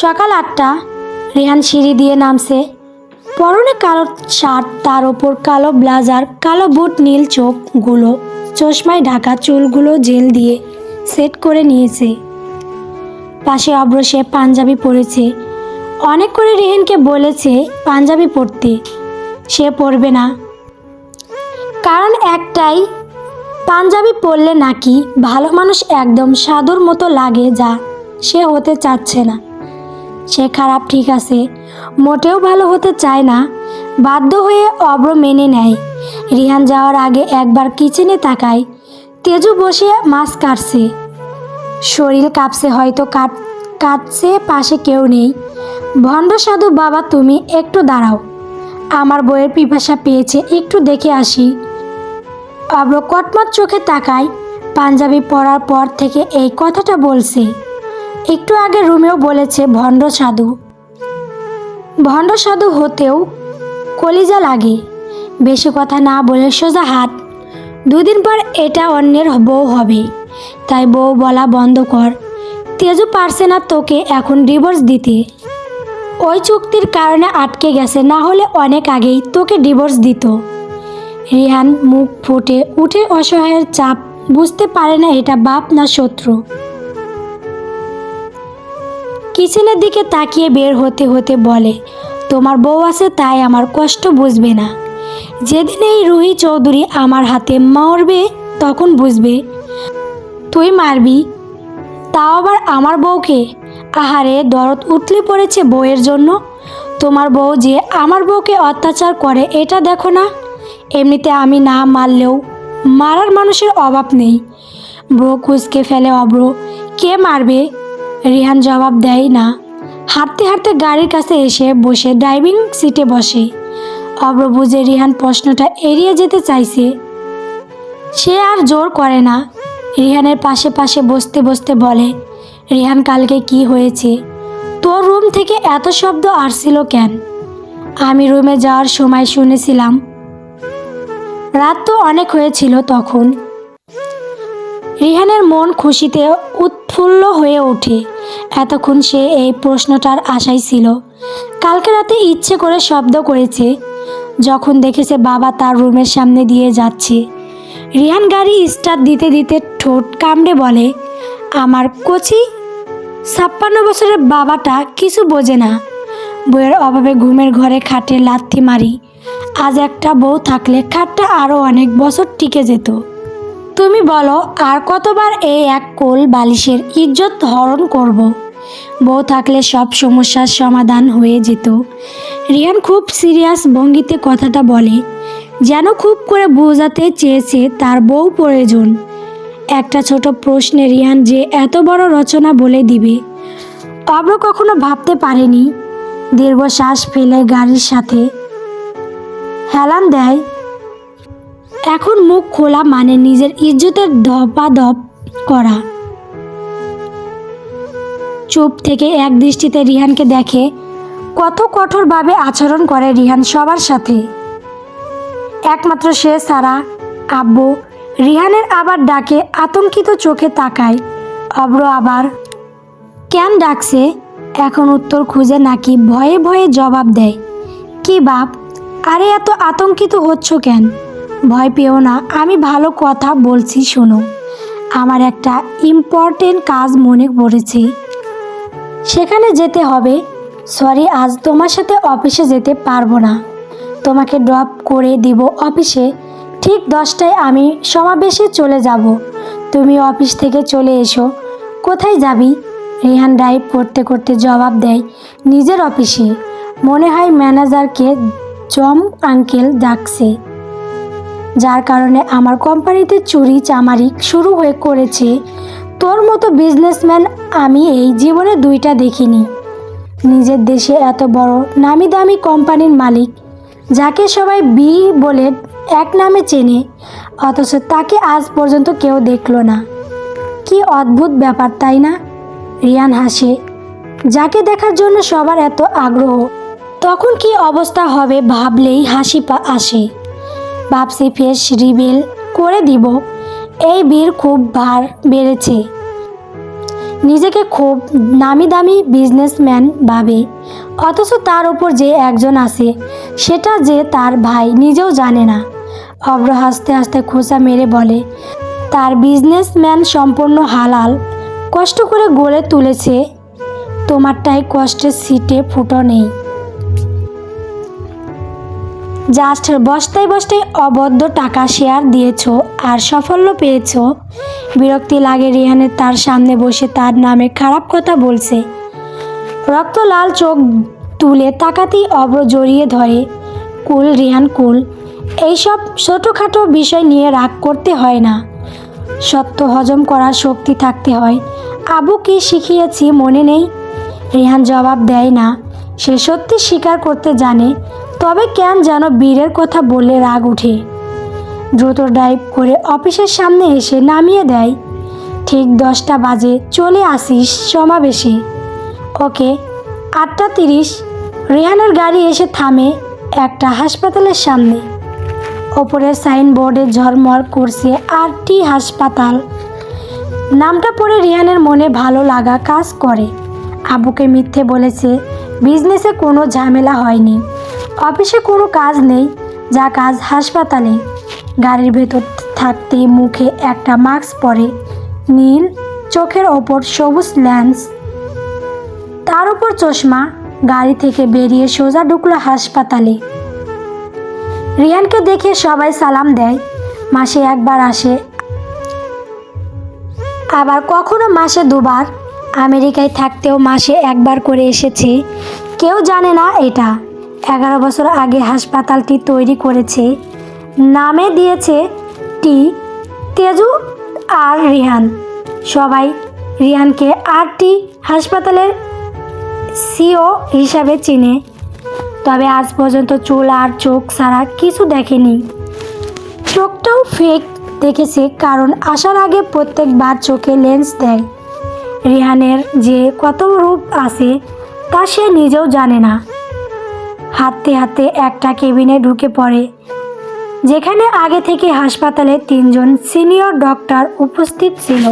সকাল আটটা, রেহান সিঁড়ি দিয়ে নামছে। পরনে কালো শার্ট, তার ওপর কালো ব্লাজার, কালো বুট, নীল চোখগুলো, চশমায় ঢাকা চুলগুলো জেল দিয়ে সেট করে নিয়েছে। পাশে অব্র সে পাঞ্জাবি পরেছে। অনেক করে রেহানকে বলেছে পাঞ্জাবি পরতে। সে পরবে না। কারণ একটাই, পাঞ্জাবি পরলে নাকি ভালো মানুষ একদম সাধুর মতো লাগে যা সে হতে চাচ্ছে না। সে খারাপ ঠিক আছে। মোটেও ভালো হতে চায় না। বাধ্য হয়ে অব্র মেনে নেয়। রিহান যাওয়ার আগে একবার কিচেনে তাকায়। তেজু বসে মাছ কাটছে। শরীর কাঁপছে, হয়তো কাট কাটছে পাশে কেউ নেই। ভণ্ড সাধু, বাবা তুমি একটু দাঁড়াও। আমার বইয়ের পিপাসা পেয়েছে, একটু দেখে আসি। অব্র কটমট চোখে তাকায়। পাঞ্জাবি পরার পর থেকে এই কথাটা বলছে। একটু আগে রুমেও বলেছে ভণ্ড সাধু। ভণ্ড সাধু হতেও কলিজা লাগে। বেশি কথা না বলে সোজা হাত। দুদিন পর এটা অন্যের বউ হবে। তাই বউ বলা বন্ধ কর। তেজু পারছে না তোকে এখন ডিভোর্স দিতে। ওই চুক্তির কারণে আটকে গেছে, না হলে অনেক আগেই তোকে ডিভোর্স দিত। রিহান মুখ ফুটে উঠে অসহায়ের চাপ। বুঝতে পারে না এটা বাপ না শত্রু। কিচেনের দিকে তাকিয়ে বের হতে হতে বলে, তোমার বউ আছে তাই আমার কষ্ট বুঝবে না। যেদিন এই রুহি চৌধুরী আমার হাতে মরবে তখন বুঝবে। তুই মারবি? তাও আবার আমার বউকে? আহারে, দরদ উঠলে পড়েছে বউয়ের জন্য। তোমার বউ যে আমার বউকে অত্যাচার করে, এটা দেখো না। এমনিতে আমি না মারলেও মারার মানুষের অভাব নেই। ব্রো কুচকে ফেলে অব্র, কে মারবে? রিহান জবাব দেয় না। হাঁটতে হাঁটতে গাড়ির কাছে এসে বসে ড্রাইভিং সিটে বসে। অব্র বুঝে রিহান প্রশ্নটা এড়িয়ে যেতে চাইছে। সে আর জোর করে না। রিহানের পাশে পাশে বসতে বসতে বলে, রিহান, কালকে কি হয়েছে? তোর রুম থেকে এত শব্দ আসছিল কেন? আমি রুমে যাওয়ার সময় শুনেছিলাম। রাত তো অনেক হয়েছিল তখন। রিহানের মন খুশিতে উৎফুল্ল হয়ে ওঠে। এতক্ষণ সে এই প্রশ্নটার আশাই ছিল। কালকে রাতে ইচ্ছে করে শব্দ করেছে। যখন দেখেছে বাবা তার রুমের সামনে দিয়ে যাচ্ছে। রিহান গাড়ি স্টার্ট দিতে দিতে ঠোঁট কামড়ে বলে, আমার কচি, ছাপ্পান্ন বছরের বাবাটা কিছু বোঝে না। বইয়ের অভাবে ঘুমের ঘরে খাটে লাথি মারি। আজ একটা বউ থাকলে খাটটা আরও অনেক বছর টিকে যেত। তুমি বলো, আর কতবার এই এক কোল বালিশের ইজ্জত হরণ করব। বউ থাকলে সব সমস্যার সমাধান হয়ে যেত। রিয়ান খুব সিরিয়াস ভঙ্গিতে কথাটা বলে, যেন খুব করে বোঝাতে চেয়েছে তার বউ প্রয়োজন। একটা ছোট প্রশ্নে রিয়ান যে এত বড় রচনা বলে দিবে, অব্র কখনো ভাবতে পারেনি। দীর্ঘ শ্বাস ফেলে গাড়ির সাথে। হেলান দেয় এখন মুখ খোলা মানে নিজের ইজ্জতের ধপাধপ করা। চুপ থেকে এক দৃষ্টিতে রিহানকে দেখে কত কঠোরভাবে আচরণ করে রিহান সবার সাথে। একমাত্র সে, সারা আব্বু রিহানের আবার ডাকে আতঙ্কিত চোখে তাকায়। অব্র আবার, কেন ডাকছে? এখন উত্তর খুঁজে নাকি ভয়ে ভয়ে জবাব দেয়, কি বাপ, আরে এত আতঙ্কিত হচ্ছ কেন? ভয় পেও না, আমি ভালো কথা বলছি, শোনো। আমার একটা ইম্পর্টেন্ট কাজ মনে পড়েছে। সেখানে যেতে হবে। সরি আজ তোমার সাথে অফিসে যেতে পারব না। তোমাকে ড্রপ করে দিব অফিসে। ঠিক দশটায় আমি সমাবেশে চলে যাব। তুমি অফিস থেকে চলে এসো। কোথায় যাবি? রেহান ড্রাইভ করতে করতে জবাব দেয়, নিজের অফিসে। মনে হয় ম্যানেজারকে জম আঙ্কেল ডাকছে। যার কারণে আমার কোম্পানিতে চুরি চামারি শুরু হয়ে করেছে। তোর মতো বিজনেসম্যান আমি এই জীবনে দুইটা দেখিনি। নিজের দেশে এত বড় নামি দামি কোম্পানির মালিক, যাকে সবাই বি বলে এক নামে চেনে, অথচ তাকে আজ পর্যন্ত কেউ দেখল না। কি অদ্ভুত ব্যাপার, তাই না? রিয়ান হাসে। যাকে দেখার জন্য সবার এত আগ্রহ, তখন কি অবস্থা হবে ভাবলেই হাসি পা- আসে। ভাবছি ফেস রিবেল করে দিব। এই বীর খুব ভার বেড়েছে। নিজেকে খুব নামি দামি বিজনেসম্যান ভাবে। অথচ তার ওপর যে একজন আছে, সেটা যে তার ভাই নিজেও জানে না। অব্র হাসতে হাসতে খোঁচা মেরে বলে, তার বিজনেসম্যান সম্পূর্ণ হালাল, কষ্ট করে গড়ে তুলেছে। তোমারটাই কষ্টের সিটে ফুটো নেই। জাস্ট বস্তায় বস্তায় অবদ্ধ টাকা শেয়ার দিয়েছ আর সাফল্য পেয়েছ। বিরক্তি লাগে রিহানের তার সামনে বসে তার নামে খারাপ কথা বলছে। রক্ত লাল চোখ তুলে তাকাতেই অব্র জড়িয়ে ধরে। কুল, রিহান, কুল, এইসব ছোটোখাটো বিষয় নিয়ে রাগ করতে হয় না। সত্য হজম করার শক্তি থাকতে হয়। আবু কি শিখিয়েছি মনে নেই। রিহান জবাব দেয় না। সে সত্যি স্বীকার করতে জানে। তবে কেন যেন বীরের কথা বললে রাগ উঠে। দ্রুত ড্রাইভ করে অফিসের সামনে এসে নামিয়ে দেয়। ঠিক দশটা বাজে চলে আসিস সমাবেশে। ওকে, আটটা তিরিশ। রেহানের গাড়ি এসে থামে একটা হাসপাতালের সামনে। ওপরের সাইনবোর্ডে ঝরমর করছে আর টি হাসপাতাল। নামটা পড়ে রিহানের মনে ভালো লাগা কাজ করে। আবুকে মিথ্যে বলেছে, বিজনেসে কোনো ঝামেলা হয়নি। অফিসে কোনো কাজ নেই, যা কাজ হাসপাতালে। গাড়ির ভেতর থাকতে মুখে একটা মাস্ক পরে, নীল চোখের ওপর সবুজ ল্যান্স তার উপর চশমা, গাড়ি থেকে বেরিয়ে সোজা ঢুকলো হাসপাতালে। রিয়ানকে দেখে সবাই সালাম দেয়, মাসে একবার আসে। আবার কখনো মাসে দুবার। আমেরিকায় থাকতেও মাসে একবার করে এসেছে, কেউ জানে না এটা। এগারো বছর আগে হাসপাতালটি তৈরি করেছে। নামে দিয়েছে টি, তেজু আর রিহান। সবাই রিহানকে আর টি হাসপাতালের সিও হিসাবে চিনে। তবে আজ পর্যন্ত চুল আর চোখ ছাড়া কিছু দেখেনি। চোখটাও ফেক দেখেছে কারণ আসার আগে প্রত্যেকবার চোখে লেন্স দেয়। রিহানের যে কত রূপ আছে তা সে নিজেও জানে না। হাঁটতে হাঁটতে একটা কেবিনে ঢুকে পড়ে। যেখানে আগে থেকে হাসপাতালে তিনজন সিনিয়র ডক্টর উপস্থিত ছিল।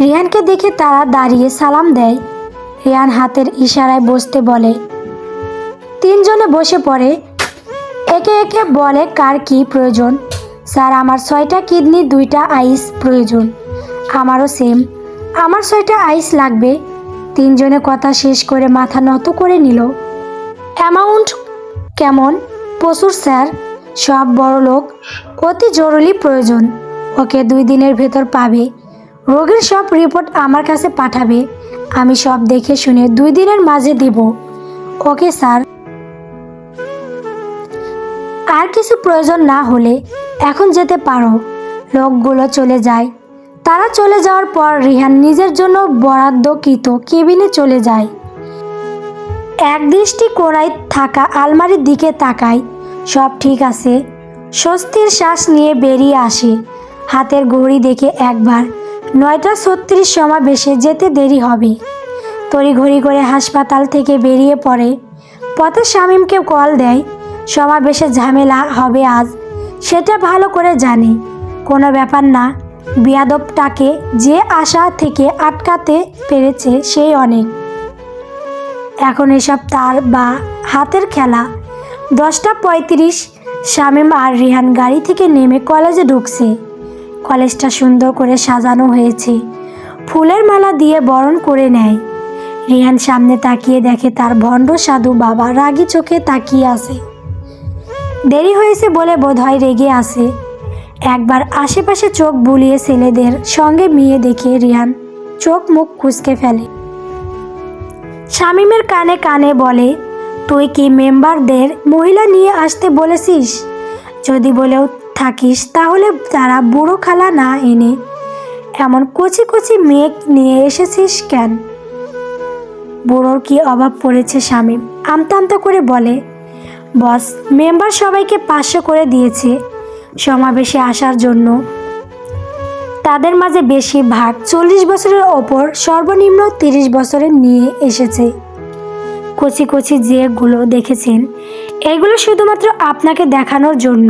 রিয়ানকে দেখে তারা দাঁড়িয়ে সালাম দেয়। রিয়ান হাতের ইশারায় বসতে বলে, তিনজনে বসে পড়ে। একে একে বলে কার কি প্রয়োজন। স্যার, আমার ছয়টা কিডনি, দুইটা আইস প্রয়োজন। আমারও সেম। আমার ছয়টা আইস লাগবে। তিনজনে কথা শেষ করে মাথা নত করে নিল। অ্যামাউন্ট কেমন? প্রচুর, স্যার। সব বড় লোক। অতি জরুরি প্রয়োজন। ওকে দুই দিনের ভেতর পাবে। রোগীর সব রিপোর্ট আমার কাছে পাঠাবে। আমি সব দেখে শুনে দুই দিনের মাঝে দিব। ওকে, স্যার। আর কিছু প্রয়োজন না হলে এখন যেতে পারো। লোকগুলো চলে যায়। তারা চলে যাওয়ার পর রিহান নিজের জন্য বরাদ্দকৃত কেবিনে চলে যায়। এক দৃষ্টি কোনায় থাকা আলমারির দিকে তাকায় সব ঠিক আছে। স্বস্তির শ্বাস নিয়ে বেরিয়ে আসে। হাতের ঘড়ি দেখে একবার। নয়টা ছত্রিশ সমাবেশে যেতে দেরি হবে। তড়িঘড়ি করে হাসপাতাল থেকে বেরিয়ে পড়ে। পথে শামীমকে কল দেয়। সমাবেশে ঝামেলা হবে আজ। সেটা ভালো করে জানে। কোনো ব্যাপার না। বিয়াদবটাকে যে আশা থেকে আটকাতে পেরেছে সেই অনেক। এখন এসব তার বা হাতের খেলা। দশটা পঁয়ত্রিশ, শামীম আর রিহান গাড়ি থেকে নেমে কলেজে ঢুকছে। কলেজটা সুন্দর করে সাজানো হয়েছে। ফুলের মালা দিয়ে বরণ করে নেয়। রিহান সামনে তাকিয়ে দেখে তার ভণ্ড সাধু বাবা রাগী চোখে তাকিয়ে আছে। দেরি হয়েছে বলে বোধহয় রেগে আসে একবার আশেপাশে চোখ বুলিয়ে ছেলেদের সঙ্গে মিয়ে দেখে রিহান চোখ মুখ কুচকে ফেলে। শামীমের কানে কানে বলে, তুই কি মেম্বারদের মহিলা নিয়ে আসতে বলেছিস? যদি বলেও থাকিস, তাহলে তারা বুড়ো খালা না এনে এমন কচি কচি মেঘ নিয়ে এসেছিস কেন? বুড়োর কি অভাব পড়েছে শামীম? আমতা আমতা করে বলে, বস, মেম্বার সবাইকে পাঁচশো করে দিয়েছে সমাবেশে আসার জন্য। তাদের মাঝে বেশিরভাগ চল্লিশ বছরের ওপর সর্বনিম্ন তিরিশ বছরের নিয়ে এসেছে। কচি কচি যেগুলো দেখেছেন, এগুলো শুধুমাত্র আপনাকে দেখানোর জন্য।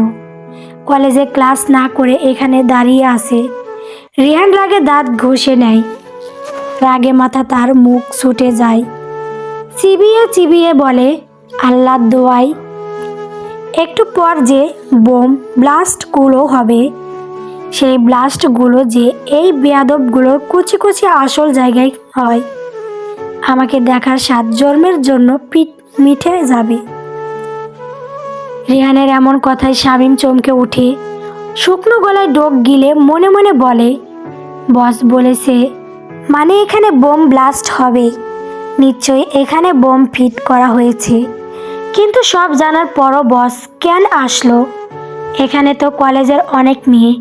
কলেজে ক্লাস না করে এখানে দাঁড়িয়ে আছে। রিহান রাগে দাঁত ঘষে নেয়। রাগে মাথা তার মুখ ছুটে যায়। চিবিয়ে চিবিয়ে বলে আল্লাহ দোয়াই একটু পর যে বোম ব্লাস্টগুলো হবে সেই ব্লাস্টগুলো যে এই বেয়াদবগুলোর কুচি কুচি আসল জায়গায় হয়। আমাকে দেখার সাত জন্মের জন্য পিঠ মিঠে যাবে। রিহানের এমন কথায় শামীম চমকে উঠে, শুকনো গলায় ডোক গিলে মনে মনে বলে, বস বলেছে মানে এখানে বোম ব্লাস্ট হবে। নিশ্চয়ই এখানে বোম ফিট করা হয়েছে। কিন্তু সব জানার পরও বস কেন আসলো? এখানে তো কলেজের অনেক মেয়ে,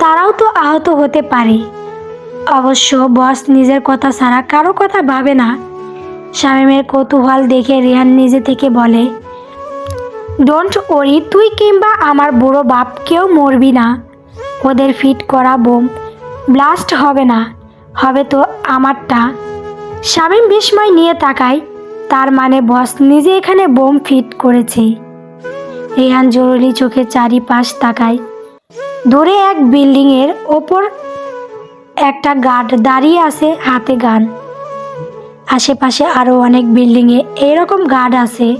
তারাও তো আহত হতে পারে। অবশ্য বস নিজের কথা ছাড়া কারও কথা ভাবে না। শামীমের কৌতূহল দেখে রিহান নিজে থেকে বলে ডোন্ট ওরি তুই কিংবা আমার বুড়ো বাপ কেউ মরবি না। ওদের ফিট করা বোম ব্লাস্ট হবে না, হবে তো আমারটা। শামীম বিস্ময় নিয়ে তাকায়, তার মানে বস নিজে এখানে বোম ফিট করেছে। রেহান জরুরি চোখে চারিপাশ তাকায়। দূরে এক বিল্ডিংয়ের ওপর একটা গার্ড দাঁড়িয়ে আছে হাতে গান। আশেপাশে আরও অনেক বিল্ডিংয়ে এরকম গার্ড আছে।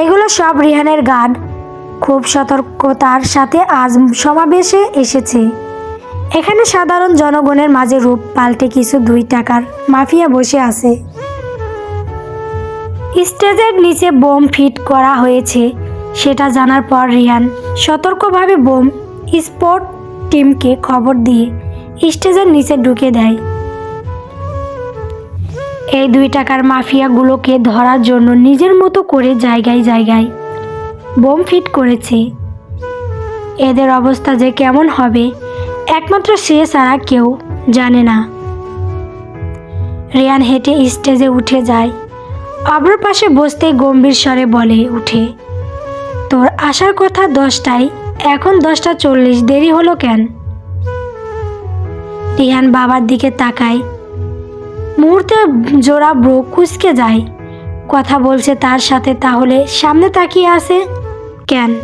এগুলো সব রিহানের গার্ড। খুব সতর্কতার সাথে আজ সমাবেশে এসেছে। এখানে সাধারণ জনগণের মাঝে রূপ পাল্টে কিছু দুই টাকার মাফিয়া বসে আছে। স্টেজের নিচে বোম ফিট করা হয়েছে। সেটা জানার পর রিয়ান সতর্কভাবে বোম স্পোর্ট টিমকে খবর দিয়ে স্টেজের নিচে ঢুকে দেয়। এই দুই টাকার মাফিয়াগুলোকে ধরার জন্য নিজের মতো করে জায়গায় জায়গায় বোম ফিট করেছে। এদের অবস্থা যে কেমন হবে, একমাত্র সে ছাড়া কেউ জানে না। রিয়ান হেঁটে স্টেজে উঠে যায়। অব্র পাশে বসতেই গম্ভীর স্বরে বলে উঠে তোর আসার কথা দশটায়, এখন দশটা চল্লিশ, দেরি হলো কেন? রিহান বাবার দিকে তাকায়। মুহূর্তে জোড়া ব্রো কুচকে যায়। কথা বলছে তার সাথে, তাহলে সামনে তাকিয়ে আছে কেন?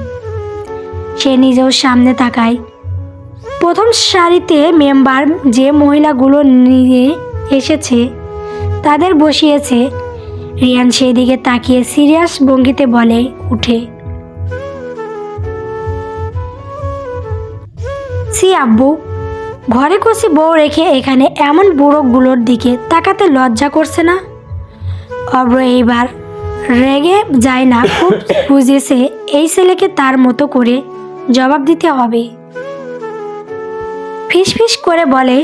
সে নিজেও সামনে তাকায়। প্রথম সারিতে মেম্বার যে মহিলাগুলো নিয়ে এসেছে, তাদের বসিয়েছে। রিয়ান সেই দিকে তাকিয়ে সিরিয়াস ভঙ্গিতে বলে, উঠে। সি আব্বু। ঘরে কষি বউ রেখে এখানে এমন বুড়োগুলোর দিকে তাকাতে লজ্জা করছে না? অব্র এইবার রেগে যায় না, খুব বুঝেছে এই ছেলেকে তার মতো করে জবাব দিতে হবে। ফিসফিস করে বলে,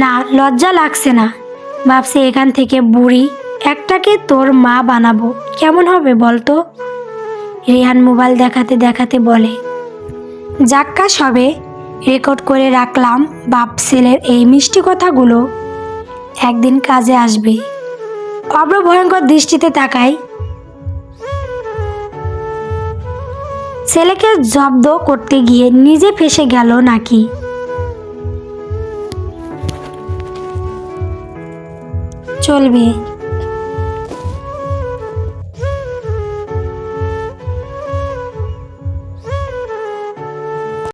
না, লজ্জা লাগছে না। ভাবছি এখান থেকে বুড়ি একটাকে তোর মা বানাবো। কেমন হবে বলতো? রিহান মোবাইল দেখাতে দেখাতে বলে, যাক্কা সবে রেকর্ড করে রাখলাম বাপ ছেলের এই মিষ্টি কথাগুলো। একদিন কাজে আসবে। অব্র ভয়ঙ্কর দৃষ্টিতে তাকাই ছেলেকে জব্দ করতে গিয়ে নিজে ফেসে গেল নাকি? চলবে।